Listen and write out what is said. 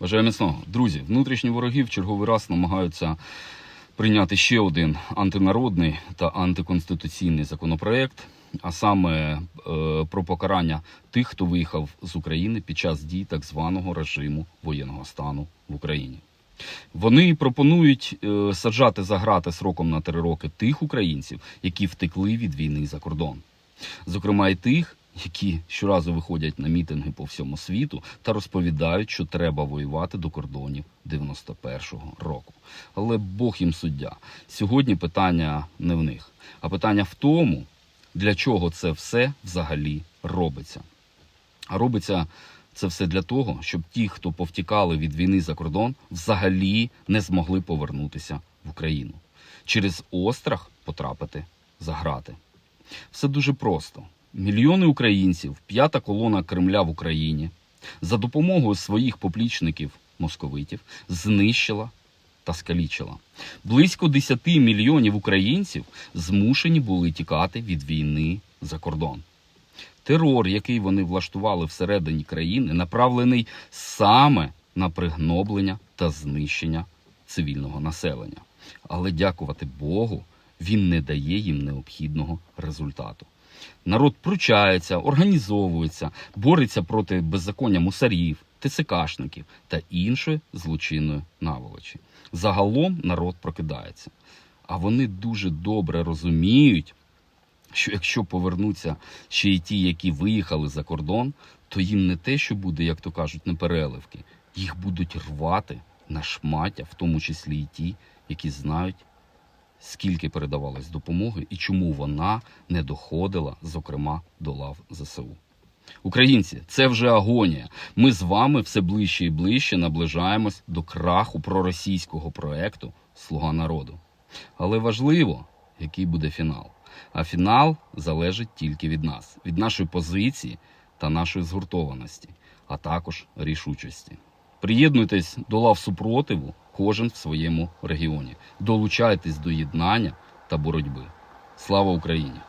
Бажаю міцного. Друзі, внутрішні вороги в черговий раз намагаються прийняти ще один антинародний та антиконституційний законопроект, а саме е, про покарання тих, хто виїхав з України під час дій так званого режиму воєнного стану в Україні. Вони пропонують е, саджати за грати сроком на три роки тих українців, які втекли від війни за кордон. Зокрема, і тих, які щоразу виходять на мітинги по всьому світу та розповідають, що треба воювати до кордонів 91-го року. Але Бог їм суддя. Сьогодні питання не в них, а питання в тому, для чого це все взагалі робиться. А робиться це все для того, щоб ті, хто повтікали від війни за кордон, взагалі не змогли повернутися в Україну. Через острах потрапити за грати. Все дуже просто. Мільйони українців, п'ята колона Кремля в Україні за допомогою своїх поплічників московитів знищила та скалічила. Близько 10 мільйонів українців змушені були тікати від війни за кордон. Терор, який вони влаштували всередині країни, направлений саме на пригноблення та знищення цивільного населення. Але дякувати Богу, він не дає їм необхідного результату. Народ пручається, організовується, бореться проти беззаконня мусарів, ТЦКшників та іншої злочинної наволочі. Загалом народ прокидається. А вони дуже добре розуміють, що якщо повернуться ще й ті, які виїхали за кордон, то їм не те, що буде, як то кажуть, непереливки, їх будуть рвати на шмаття, в тому числі і ті, які знають, скільки передавалось допомоги і чому вона не доходила, зокрема, до лав ЗСУ. Українці, це вже агонія. Ми з вами все ближче і ближче наближаємось до краху проросійського проекту Слуга народу. Але важливо, який буде фінал. А фінал залежить тільки від нас, від нашої позиції та нашої згуртованості, а також рішучості. Приєднуйтесь до лав супротиву, кожен в своєму регіоні. Долучайтесь до єднання та боротьби. Слава Україні!